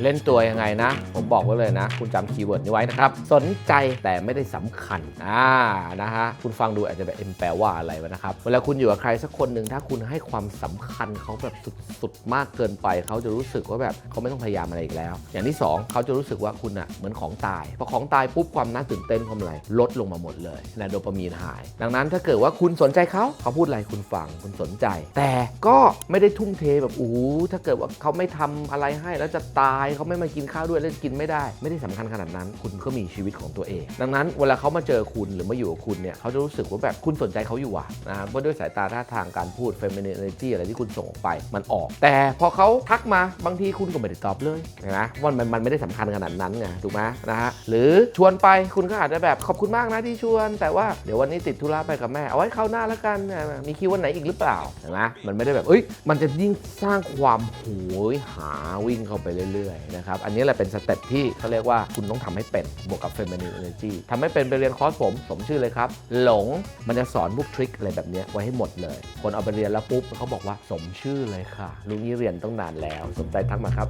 เล่นตัวยังไงนะ ผมบอกไว้เลยนะ คุณจำคีย์เวิร์ดนี้ไว้นะครับ สนใจแต่ไม่ได้สำคัญ อ่า นะฮะ คุณฟังดูอาจจะแบบเอ็มแปลว่าอะไรวะนะครับ เวลาคุณอยู่กับใครสักคนหนึ่งถ้าคุณให้ความสำคัญเขาแบบสุดๆ มากเกินไป เขาจะรู้สึกว่าแบบเขาไม่ต้องพยายามอะไรอีกแล้ว อย่างที่สองเขาจะรู้สึกว่าคุณอะเหมือนของตาย พอของตายปุ๊บความน่าตื่นเต้นความอะไรลดลงมาหมดเลยนะโดปามีนหาย ดังนั้นถ้าเกิดว่าคุณสนใจเขาเขาพูดอะไรคุณฟังคุณสนใจ แต่ก็ไม่ได้ทุ่มเทแบบโอ้ถ้าเกิดว่าเขาไม่ทำอะไรให้แล้วจะตายเขาไม่มากินข้าวด้วยแล้วกินไม่ได้ ไม่ได้สำคัญขนาดนั้น คุณก็มีชีวิตของตัวเอง ดังนั้นเวลาเขามาเจอคุณหรือมาอยู่กับคุณเนี่ยเขาจะรู้สึกว่าแบบคุณสนใจเขาอยู่อะนะครับเพราะด้วยสายตาท่าทางการพูด feminine energy อะไรที่คุณส่งออกไปมันออก แต่พอเขาทักมาบางทีคุณก็ไม่ได้ตอบเลยนะว่ามันมันไม่ได้สำคัญขนาดนั้นไงถูกไหมนะฮะหรือชวนไปคุณก็อาจจะแบบขอบคุณมากนะที่ชวน แต่ว่าเดี๋ยววันนี้ติดธุระไปกับแม่เอาไว้คราวหน้าแล้วกันนะมีคิววันไหนอีกหรือเปล่าเห็นไหมมันไม่ได้แบบเอ้ยมันจะยิ่งสร้างความโหยหาวิ่งเข้าไปเรื่อยๆนะครับอันนี้แหละเป็นสเต็ปที่เขาเรียกว่าคุณต้องทำให้เป็นบวกกับ feminine energy ทำให้เป็นไปเรียนคอร์สผม สมชื่อเลยครับ หลงมันจะสอนพวกทริคอะไรแบบนี้ไว้ให้หมดเลย คนเอาไปเรียนแล้วปุ๊บเขาบอกว่าสมชื่อเลยค่ะลุงนี้เรียนต้องนานแล้ว สนใจทักมาครับ